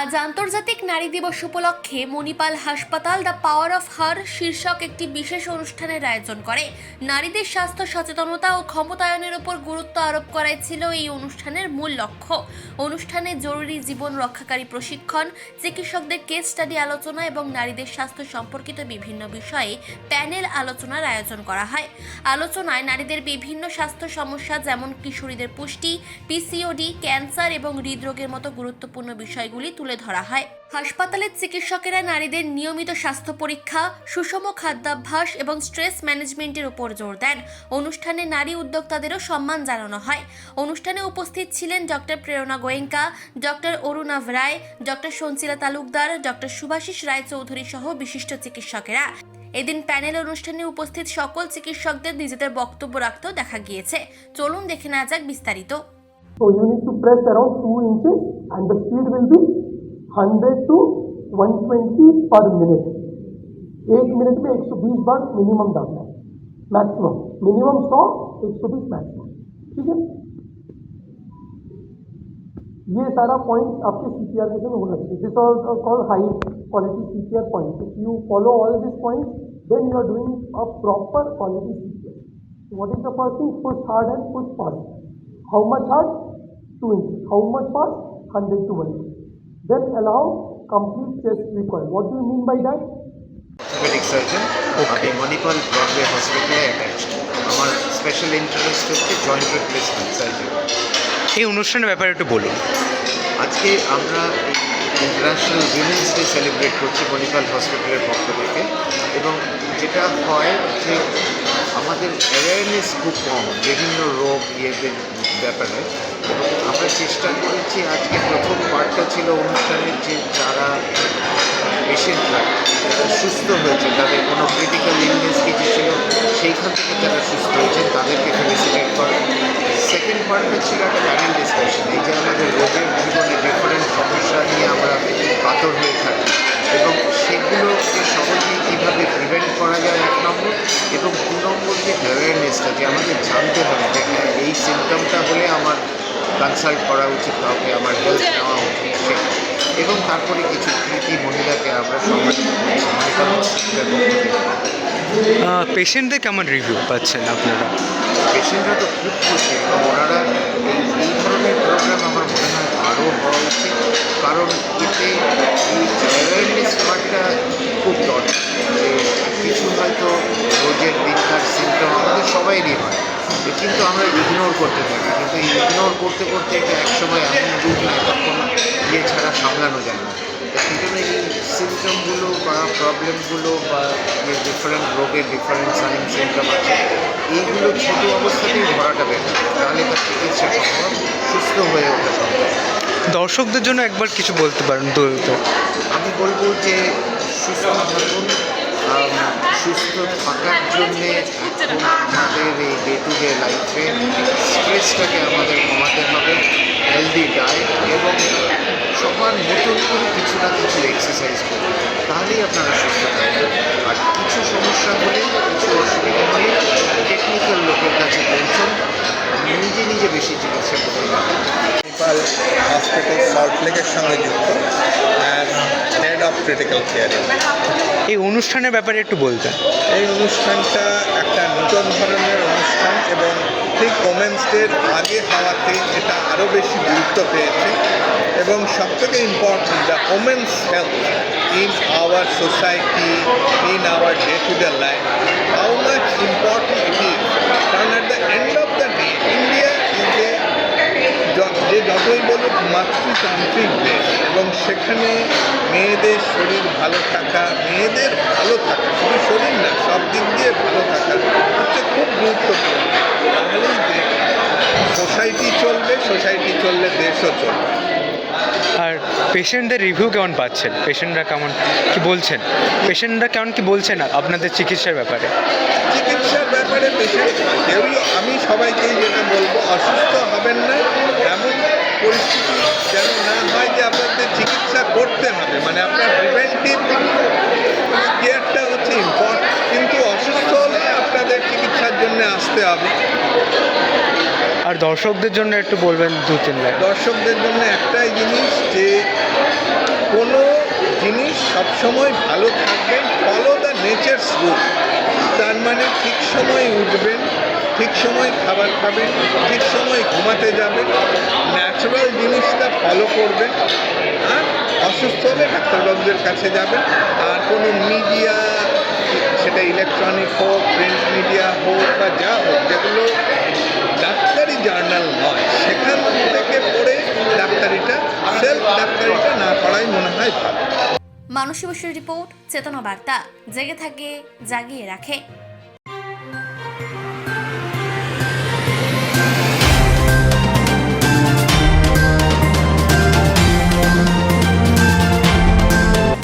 আজ আন্তর্জাতিক নারী দিবস উপলক্ষে মণিপাল হাসপাতাল দ্য পাওয়ার অফ হার শীর্ষক একটি বিশেষ অনুষ্ঠানের আয়োজন করে। নারীদের স্বাস্থ্য সচেতনতা ও ক্ষমতায়নের উপর গুরুত্ব আরোপ করাই ছিল এই অনুষ্ঠানের মূল লক্ষ্য। অনুষ্ঠানে জরুরি জীবন রক্ষাকারী প্রশিক্ষণ, চিকিৎসকদের কেস স্টাডি আলোচনা এবং নারীদের স্বাস্থ্য সম্পর্কিত বিভিন্ন বিষয়ে প্যানেল আলোচনার আয়োজন করা হয়। আলোচনায় নারীদের বিভিন্ন স্বাস্থ্য সমস্যা যেমন কিশোরীদের পুষ্টি পিসিওডি ক্যান্সার এবং হৃদরোগের মতো গুরুত্বপূর্ণ বিষয়গুলি তুলে ধরা হয়। হাসপাতালের চিকিৎসকেরা নারীদের নিয়মিত স্বাস্থ্য পরীক্ষা, সুষম খাদ্যাভ্যাস এবং স্ট্রেস ম্যানেজমেন্টের উপর জোর দেন। অনুষ্ঠানে নারী উদ্যোক্তাদেরও সম্মান জানানো হয়। অনুষ্ঠানে উপস্থিত ছিলেন doctor Prerna Goenka, doctor Arunava Roy, doctor Sanchila Talukdar, doctor Subhashis Roy Chowdhury সহ বিশিষ্ট চিকিৎসকেরা। এদিন প্যানেল অনুষ্ঠানে উপস্থিত সকল চিকিৎসকদের নিজেদের বক্তব্য রাখতেও দেখা গিয়েছে। চলুন দেখে নেওয়া যাক বিস্তারিত। So, you need to press around 2 inches and the speed will be hundred to one twenty per minute. एक मिनट में एक सौ बीस बार मिनिमम डालना है। मैक्सिमम मिनिमम सौ, एक सौ बीस मैक्सिमम ठीक है? ये सारा पॉइंट आपके सीपीआर के समय होना चाहिए। This call high quality CPR point if you follow all this point then you are doing a proper quality C P R what is the first thing push hard and push fast how much hard two inch how much fast hundred to one then allow complete chest recoil. What do you mean by that? Orthopaedic surgeon আমি Manipal Broadway হসপিটালে attach আমার special interest হচ্ছে joint replacement surgery এই অনুষ্ঠানের ব্যাপারে একটু বলুন। আজকে আমরা ইন্টারন্যাশনাল উইমেন্স ডে সেলিব্রেট করছি মণিপাল হসপিটালের পক্ষ থেকে এবং যেটা হয় যে আমাদের অ্যাওয়ারনেস খুব কম বিভিন্ন রোগ ইয়েদের ব্যাপারে। আমরা চেষ্টা করেছি, আজকে প্রথম পার্টটা ছিল অনুষ্ঠানের যে যারা পেশেন্টরা যারা সুস্থ হয়েছে তাদের কোনো ক্রিটিক্যাল ইলনেস কিছু ছিল, সেইখান থেকে যারা সুস্থ হয়েছেন তাদেরকে ফেলিসিটেট করা। সেকেন্ড পার্টটা ছিল একটা প্যানেল ডিসকাশন এই যে আমাদের রোগের জীবনে ডিফারেন্ট সমস্যা নিয়ে আমরা কাতর হয়ে থাকি এবং সেগুলোকে সহজেই কীভাবে প্রিভেন্ট করা যায় এক নম্বর এবং দু নম্বর যে অ্যাওয়ারনেসটা যে আমাদের জানতে হবে যে হ্যাঁ এই সিমটমটা হলে আমার কনসাল্ট করা উচিত কাউকে আমার হেল্প নেওয়া উচিত এবং তারপরে কিছু কৃতি মহিলাকে আমরা সম্মানিত করছি মনিকা হসপিটালের পেশেন্টদের কেমন রিভিউ পাচ্ছেন আপনারা? পেশেন্টরা তো খুব খুশি এবং ওনারা এই এই ধরনের প্রোগ্রাম আমার মনে হয় আরও হওয়া উচিত কারণ এতে এই অ্যাওয়ারনেস পার্টটা খুব দরকার। যে কিছু হয়তো রোজের দিনকার সিমটম আমাদের সবাইরই হয়। তো কিন্তু আমরা ইগনোর করতে থাকি কিন্তু ইগনোর করতে করতে এটা একসময় এমন রূপ নেয় তখন ইয়ে ছাড়া সামলানো যায় না। তো সেই জন্য এই সিমটমগুলো বা প্রবলেমগুলো বা যে ডিফারেন্ট রোগের ডিফারেন্ট সাইন সিমটম আছে এইগুলো ছোট অবস্থাতেই ধরাটা বেটার তাহলে তার চিকিৎসা সম্ভব সুস্থ হয়ে ওঠা সম্ভব। দর্শকদের জন্য একবার কিছু বলতে পারেন দ্রুত। আমি বলব যে সুস্থ থাকুন সুস্থ থাকার জন্যে এখন আমাদের এই ডে টু ডে লাইফে স্ট্রেসটাকে আমাদের কমাতে হবে হেলদি ডায়েট এবং সবার নতুন করে কিছু না কিছু এক্সারসাইজ করুন তাহলেই আপনারা সুস্থ থাকবেন। আর কিছু সমস্যা হলে কিছু অসুবিধা হলে টেকনিক্যাল লোকের কাছে পৌঁছন নিজে নিজে বেশি চিকিৎসা করতে পারবেন হসপিটাল সল্ট লেকের সঙ্গে যুক্ত। অফ ক্রিটিক্যাল কেয়ারিং এই অনুষ্ঠানের ব্যাপারে একটু বলতেন। এই অনুষ্ঠানটা একটা নতুন ধরনের অনুষ্ঠান এবং ঠিক ওমেন্স ডের আগে হওয়াতে এটা আরও বেশি গুরুত্ব পেয়েছে। এবং সবথেকে important the women's health in our society in our day to day life how much important it is কারণ at the end of the day India is a যতই বলুক মাতৃতান্ত্রিক দেশ। এবং সেখানে মেয়েদের শরীর ভালো থাকা মেয়েদের ভালো থাকা শুধু শরীর না সব দিক দিয়ে ভালো থাকা হচ্ছে খুব গুরুত্বপূর্ণ। তাহলেই সোসাইটি চলবে সোসাইটি চললে দেশও চলবে। আর পেশেন্টদের রিভিউ কেমন পাচ্ছেন? পেশেন্টরা কেমন কি বলছেন? পেশেন্টরা কেমন কি বলছেন আপনাদের চিকিৎসার ব্যাপারে? চিকিৎসার ব্যাপারে পেশেন্ট কেউই আমি সবাইকেই যেটা বলব অসুস্থ হবেন না এমন পরিস্থিতি যেন না হয় যে আপনাদের চিকিৎসা করতে হবে। মানে আপনার প্রিভেন্টিভ কেয়ারটা হচ্ছে ইম্পর্টেন্ট কিন্তু অসুস্থ হলে আপনাদের চিকিৎসার জন্য আসতে হবে। আর দর্শকদের জন্য একটু বলবেন দু তিন লাইন। দর্শকদের জন্য একটাই জিনিস যে কোনো জিনিস সবসময় ভালো থাকবেন ফলো দ্য নেচার্স রুল তার মানে ঠিক সময় উঠবেন ঠিক সময় খাবার খাবেন, ঠিক সময় ঘুমাতে যাবেন ন্যাচারাল জিনিসটা ফলো করবেন আর অসুস্থ হলে ডাক্তারবাবুদের কাছে যাবেন, আর কোনো মিডিয়া সেটা ইলেকট্রনিক হোক প্রিন্ট মিডিয়া হোক বা যা হোক, যেগুলো ডাক্তারি জার্নাল নয়, সেখান থেকে পড়ে ডাক্তারিটা সেলফ ডাক্তারিটা না করাই মনে হয় ভালো। মানসী বসুর রিপোর্ট, চেতনা বার্তা, জেগে থাকে, জাগিয়ে রাখে।